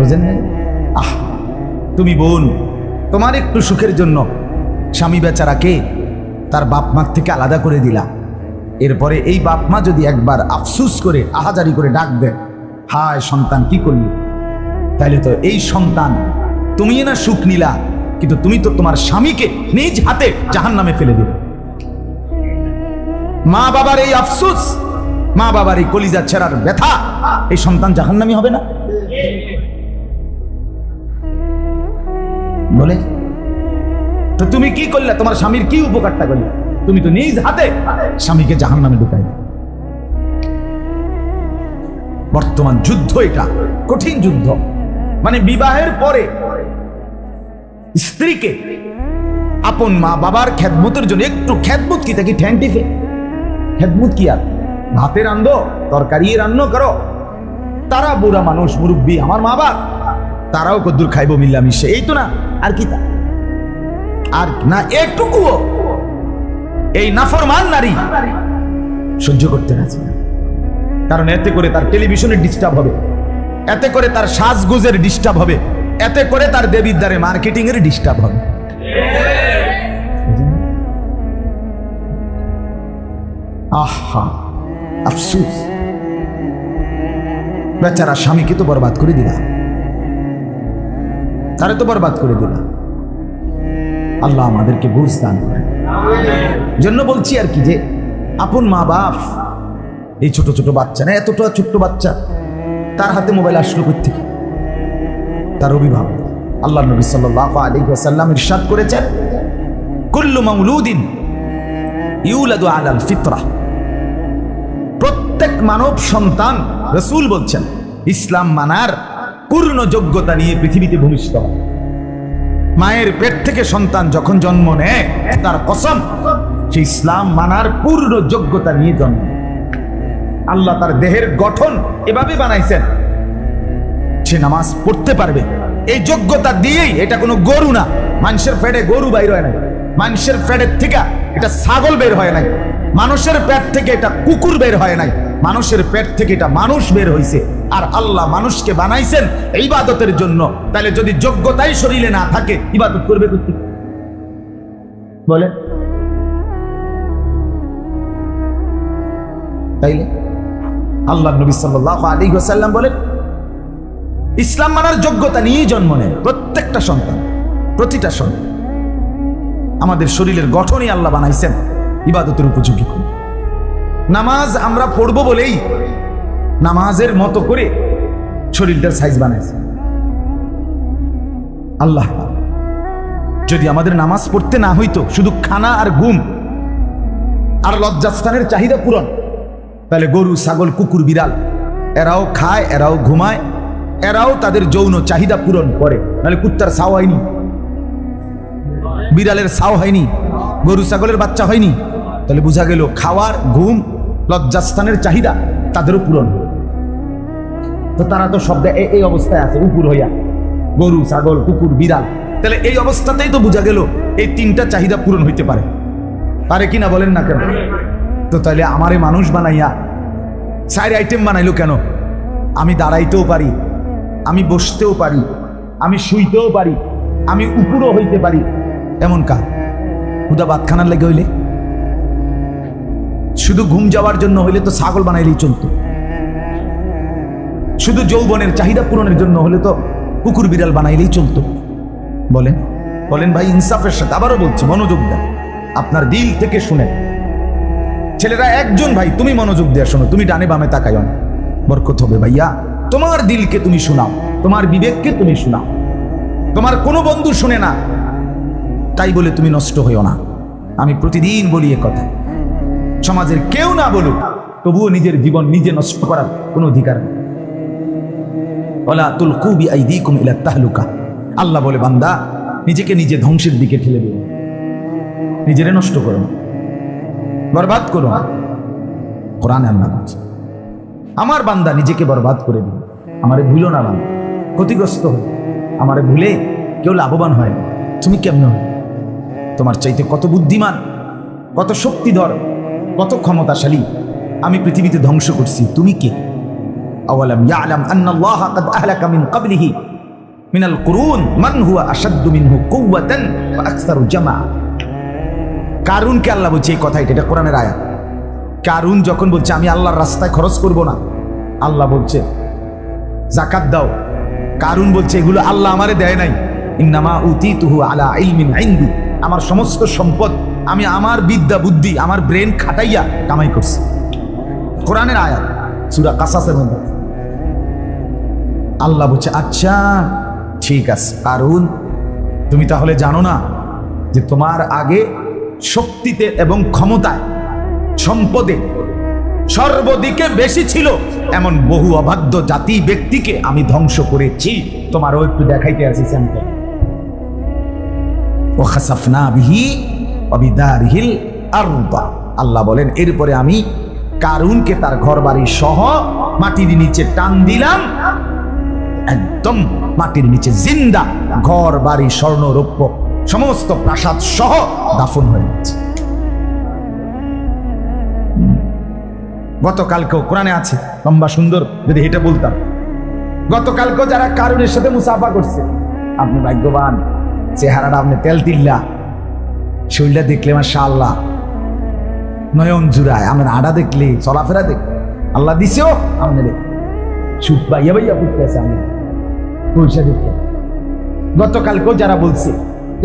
বুঝেন আহ, তুমি বোন, তোমার একটু সুখের জন্য স্বামী বেচারাকে তার বাপ মার থেকে আলাদা করে দিলা। এরপরে এই বাপ মা যদি একবার আফসুস করে, আহাজারি করে ডাক দেয়, হায় সন্তান, কি করলি? তাহলে তো এই সন্তান তুমি না সুখ নিলা, কিন্তু তুমি তো তোমার স্বামীকে নিজ হাতে জাহান নামে ফেলে দিলে। মা বাবার এই আফসুস, মা বাবার এই কলিজা ছেড়ার ব্যথা, এই সন্তান জাহান্নামি হবে না? বলে? তো তুমি কি করলে? তোমার স্বামীর কি উপকারটা করলে? তুমি তো নিজ হাতে স্বামীকে জাহান নামে ঢুকাই বর্তমান যুদ্ধ এটা, কঠিন যুদ্ধ। মানে বিবাহের পরে স্ত্রীকে আপন মা বাবার খ্যাতমতের জন্য একটু খ্যাতমত কি? থাকি ঠ্যাং টিফে খেদমুত কি আর? ভাতে রান্ধো, তরকারি রান্নো করো। তারা বুড়া মানুষ, মুরব্বী, আমার মা বাপ, তারাও কদ্দুর খাইবো মিল্লামিশে। এই তো না আর কি আর না একটুকুও এই নাফরমান নারী সহ্য করতে রাজি কারণ এতে করে তার টেলিভিশনের ডিস্টার্ব হবে। এতে করে তার সাজগোজের ডিস্টার্ব হবে। এতে করে তার দেবিদ্বারে মার্কেটিং এর ডিস্টার্ব হবে। আহা, আফসুস। বেচারা স্বামীকে তো বরবাদ করে দিলা তারে তো বরবাদ করে দিলা। আল্লাহ আমাদেরকে বুঝ দান জন্য বলছি আর কি যে, আপন মা বাপ, এই ছোট ছোট বাচ্চা না, এতটা ছোট্ট বাচ্চা, তার হাতে মোবাইল আসলো থেকে তার অভিভাবক, আল্লাহ নবী সাল্লাহ আলী ওয়াসাল্লাম ইরশাদ করেছেন, কুল্লু মাউলুদিন ইউলাদু আলাল ফিতরা। প্রত্যেক মানব সন্তান রসুল বলছেন, ইসলাম মানার পূর্ণ যোগ্যতা নিয়ে পৃথিবীতে ভূমিষ্ঠ। মায়ের পেট থেকে সন্তান যখন জন্ম নেয়, তার কসম, সে ইসলাম মানার পূর্ণ যোগ্যতা নিয়ে জন্ম আল্লাহ তার দেহের গঠন এভাবে বানাইছেন। সে নামাজ পড়তে পারবে। এই যোগ্যতা দিয়েই এটা কোনো গরু না। মানুষের ফেডে গরু বাইর হয় নাই। মানুষের ফেডের থেকে এটা ছাগল বের হয় নাই। মানুষের পেট থেকে এটা কুকুর বের হয় নাই। মানুষের পেট থেকে এটা মানুষ বের হয়েছে আর আল্লাহ মানুষকে বানাইছেন এই ইবাদতের জন্য। তাহলে যদি যোগ্যতাই শরীরে না থাকে, ইবাদত করবে করতে বলে তাইলে? আল্লাহ নবী সাল্লাহ আলী সাল্লাম বলেন, ইসলাম মানার যোগ্যতা নিয়েই জন্ম নেয় প্রত্যেকটা সন্তান, প্রতিটা সন্তান। আমাদের শরীরের গঠনই আল্লাহ বানাইছেন, ইবাদতের উপযোগী করে। নামাজ আমরা পড়ব বলেই নামাজের মতো করে শরীরটার সাইজ বানাইছে। আল্লাহ, যদি আমাদের নামাজ পড়তে না হইতো, শুধু খানা আর ঘুম আর লজ্জাস্থানের চাহিদা পূরণ, তাহলে গরু, ছাগল, কুকুর, বিড়াল, এরাও খায়, এরাও ঘুমায়, এরাও তাদের যৌন চাহিদা পূরণ করে। নাহলে কুত্তার ছাও হয়নি, বিড়ালের ছাও হয়নি, গরু, ছাগলের বাচ্চা হয়নি। তাহলে বোঝা গেল, খাওয়ার, ঘুম, লজ্জাস্থানের চাহিদা তাদেরও পূরণ। তো তারা তো শব্দে এই অবস্থায় আছে উপর হইয়া। গরু, ছাগল, কুকুর, বিড়াল। তাহলে এই অবস্থাতেই তো বোঝা গেল এই তিনটা চাহিদা পূরণ হইতে পারে। পারে কি না বলেন না কেন? তো তাহলে আমারে মানুষ বানাইয়া সাইড আইটেম বানাইলো কেন? আমি দাঁড়াইতেও পারি, আমি বসতেও পারি, আমি শুইতেও পারি, আমি উপরও হইতে পারি। এমন কা হুদা বাতখানার লেগে হইলে? শুধু ঘুম যাওয়ার জন্য হইলে তো ছাগল বানাইলেই চলতো। শুধু যৌবনের চাহিদা পূরণের জন্য হলে তো কুকুর বিড়াল বানাইলেই চলতো। বলেন বলেন ভাই, ইনসাফের সাথে আবারও বলছি, মনোযোগ দেন। আপনার দিল থেকে শুনে। ছেলেরা, একজন ভাই, তুমি মনোযোগ দেওয়া শোনো, তুমি ডানে বামে তাকাইও না বরকত হবে ভাইয়া। তোমার দিলকে তুমি শোনাও, তোমার বিবেককে তুমি শোনাও। তোমার কোনো বন্ধু শুনে না। তাই বলে তুমি নষ্ট হইও না। আমি প্রতিদিন বলি এ কথা। সমাজের কেউ না বলুক, তবুও নিজের জীবন নিজে নষ্ট করার কোনো অধিকার নেই। ওলা তুল আই দি কুম ইলা তাহলুকা। আল্লাহ বলে, বান্দা, নিজেকে নিজে ধ্বংসের দিকে ঠেলে দিও নিজেরে নষ্ট করো বরবাদ করো কোরআনে আল্লাহ বলছে, আমার বান্দা নিজেকে বরবাদ করে দিল আমারে ভুলো না বান্দা, ক্ষতিগ্রস্ত হয়ে। আমারে ভুলে কেউ লাভবান হয় না। তুমি কেমন হয় তোমার চাইতে কত বুদ্ধিমান, কত শক্তিধর, কত ক্ষমতাশালী আমি পৃথিবীতে ধ্বংস করছি। তুমি কে? আওয়ালাম ইয়ালাম আন্নাল্লাহ কাদ আহলাকা মিন ক্বাবলিহি মিনাল কুরুন মান হুয়া আসাদ্দু মিনহু কুওয়াতান ওয়া আকসারু জামা। কারুনকে আল্লাহ বলছে, এই কথা এটা কোরআনের আয়াত। কারুন যখন বলছে, আমি আল্লাহর রাস্তায় খরচ করব না, আল্লাহ বলছে, জাকাত দাও। কারুন বলছে, এগুলো আল্লাহ আমারে দেয় নাই। ইন্নামা উতিতুহু আলা ইলমিন ইনদি। আমার সমস্ত সম্পদ, আমি আমার বিদ্যা, বুদ্ধি, আমার ব্রেন খাটাইয়া কামাই করছি। কোরআনের আয়াত, সূরা কাসাসের মধ্যে। আল্লাহ বলছে আচ্ছা ঠিক আছে। কারুন তুমি তাহলে জানো না যে তোমার আগে শক্তিতে এবং ক্ষমতায় সম্পদে সর্বদিকে বেশি ছিল এমন বহু অবাধ্য জাতি ব্যক্তিকে আমি ধ্বংস করেছি। তোমার তোমারও একটু দেখাইতে আছি স্যাম্পল আল্লাহ বলেন, এরপরে আমি কারুনকে তার ঘর বাড়ি সহ মাটির নিচে টান দিলাম একদম মাটির নিচে জিন্দা, ঘর, বাড়ি, স্বর্ণ, রৌপ্য, সমস্ত প্রাসাদ সহ দাফন হয়ে গেছে। গতকালকেও কোরআনে আছে, লম্বা, সুন্দর, যদি এটা বলতাম। গতকালকেও যারা কারুনের সাথে মুসাফা করছে, আপনি ভাগ্যবান, চেহারাটা আপনি তেল তিল্লা, শরীরটা দেখলে মাসা আল্লাহ নয়ন জুড়ায় আমার আড়া দেখলে, চলাফেরা দেখলে, আল্লাহ দিছেও আমাদের সুখ পাইয়া পাইয়া করতে আছে আমি। পয়সা দেখতে গতকালকেও যারা বলছে,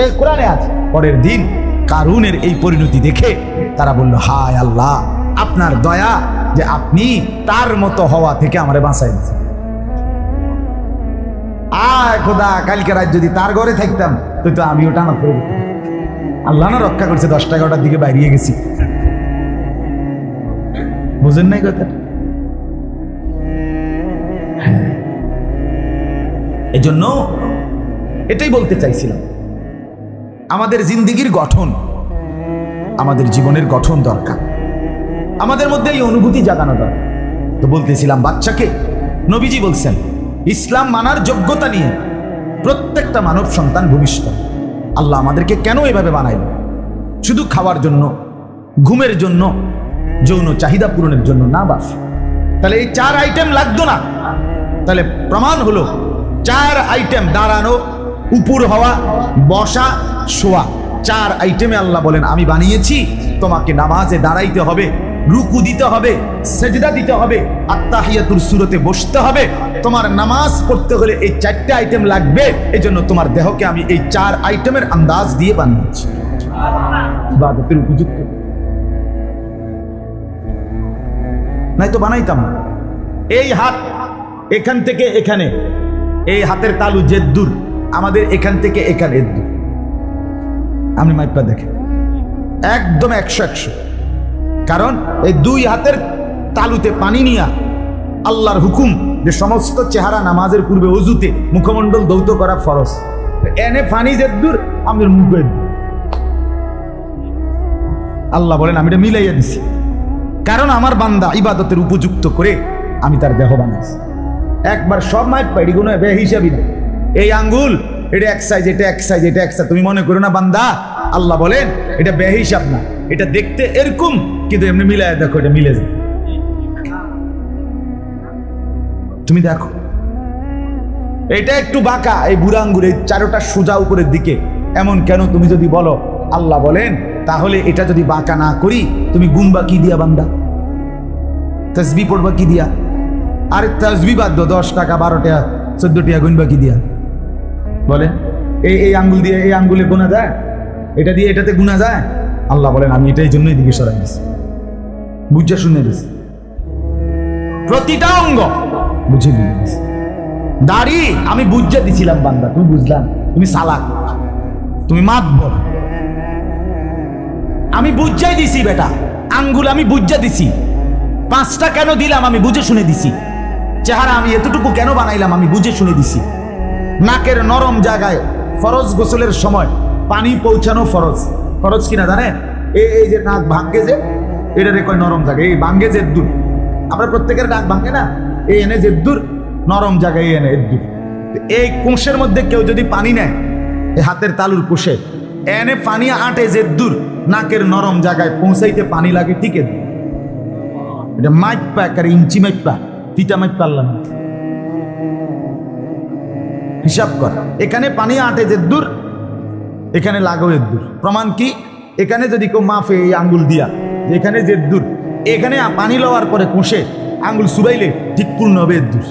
এ, কোরআনে আছে? পরের দিন কারুনের এই পরিণতি দেখে তারা বলল, হায় আল্লাহ, আপনার দয়া যে আপনি তার মতো হওয়া থেকে আমারে বাঁচাই দিচ্ছেন আয় খোদা, কালকে রাত যদি তার ঘরে থাকতাম তো তো আমিও টানা করে আল্লাহ না রক্ষা করছে, দশটা এগারোটার দিকে বাইরিয়ে গেছি। বুঝেন নাই কথাটা? এজন্য এটাই বলতে চাইছিলাম। আমাদের জিন্দিগির গঠন, আমাদের জীবনের গঠন দরকার। আমাদের মধ্যে এই অনুভূতি জাগানো দরকার। তো বলতেছিলাম, বাচ্চাকে নবীজি বলছেন, ইসলাম মানার যোগ্যতা নিয়ে প্রত্যেকটা মানব সন্তান ভূমিষ্ঠ। আল্লাহ আমাদেরকে কেন এভাবে বানাইল? শুধু খাওয়ার জন্য, ঘুমের জন্য, যৌন চাহিদা পূরণের জন্য না বাস। তাহলে এই চার আইটেম লাগতো না? তাহলে প্রমাণ হলো চার আইটেম দাঁড়ানো, উপর হওয়া, বসা, শোয়া। চার আইটেমে আল্লাহ বলেন, আমি বানিয়েছি, তোমাকে নামাজে দাঁড়াইতে হবে, রুকু দিতে হবে, সেজদা দিতে হবে আত্মাহিয়াতুর সুরতে বসতে হবে। তোমার নামাজ পড়তে হলে এই চারটে আইটেম লাগবে, এজন্য তোমার দেহকে আমি এই চার আইটেমের আন্দাজ দিয়ে বানিয়েছি। ইবাদতের উপযুক্ত। নাই তো বানাইতাম এই হাত এখান থেকে এখানে। এই হাতের তালু জেদ্দুর আমাদের এখান থেকে এখানে এদ্দুর আপনি মাইপা দেখেন। একদম একশো একশো। কারণ এই দুই হাতের তালুতে পানি নিয়া আল্লাহর হুকুম যে সমস্ত চেহারা নামাজের পূর্বে অজুতে মুখমণ্ডল দৌত করা ফরজ। এনে ফানি জেদ্দুর আমাদের মুখে আল্লাহ বলেন, আমি এটা মিলাইয়া দিছি। কারণ আমার বান্দা ইবাদতের উপযুক্ত করে আমি তার দেহ বানাইছি। একবার সব মাইপ পাইডি কোনো বে হিসাবই না এই আঙ্গুল, এটা এক সাইজ এটা এক সাইজ এটা এক সাইজ তুমি মনে করো না বান্দা? আল্লাহ বলেন, এটা বে হিসাব না। এটা দেখতে এরকম, কিন্তু এমনি মিলায় দেখো, এটা মিলে যায়। তুমি দেখো। এটা একটু বাঁকা, এই বুড়া আঙ্গুর এই চারোটা সোজা উপরের দিকে। এমন কেন তুমি যদি বলো? আল্লাহ বলেন, তাহলে এটা যদি বাঁকা না করি, তুমি গুনবা কি দিয়া বান্দা? তসবি পড়বা কি দিয়া? আরে তসবি বাদ দাও, দশ টাকা বারো টাকা চোদ্দ টাকা গুনবা কি দিয়া। বলে এই এই আঙ্গুল দিয়ে এই আঙ্গুলে গোনা যায়? এটা দিয়ে এটাতে গুনা যায়? আল্লাহ বলেন আমি এটাই জন্যই দিকে সরাই দিছি। বুঝা শুনে দিছি। প্রতিটা অঙ্গ। বুঝে দিয়ে দিছি দাড়ি আমি বুঝা দিছিলাম বান্দা তুমি বুঝলাম। তুমি সালাক। তুমি মাতবর। আমি বুঝাই দিছি বেটা। আঙ্গুল আমি বুঝা দিছি। পাঁচটা কেন দিলাম আমি বুঝে শুনে দিছি। চেহারা আমি এতটুকু কেন বানাইলাম আমি বুঝে শুনে দিছি। নাকের নরম জায়গায় ফরজ গোসলের সময় পানি পৌঁছানো ফরজ। ফরজ কিনা জানে এই এই যে নাক ভাঙ্গে যে এটা কয় নরম জায়গা, এই ভাঙ্গে যে দূর আমরা প্রত্যেকের নাক ভাঙ্গে না? এই এনে যে দূর নরম জায়গায় এই এনে এদ্দুর। এই কোষের মধ্যে কেউ যদি পানি নেয় এই হাতের তালুর কোষে, এনে পানি আটে যে দূর নাকের নরম জায়গায় পৌঁছাইতে পানি লাগে ঠিক। এটা মাইপা একারে ইঞ্চি মাইপা ফিটা মাইপা না। হিসাব কর, এখানে পানি আটে যে দূর, এখানে লাগো এর দূর। প্রমাণ কি? এখানে যদি কেউ মাফে এই আঙ্গুল দিয়া, এখানে যে দূর, এখানে পানি লওয়ার পরে কষে আঙ্গুল সুরাইলে ঠিক পূর্ণ হবে এর দূর।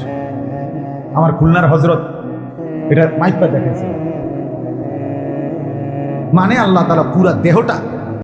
আমার খুলনার হজরত, এটা মাইপা দেখেছে মানে আল্লাহ তারা পুরা দেহটা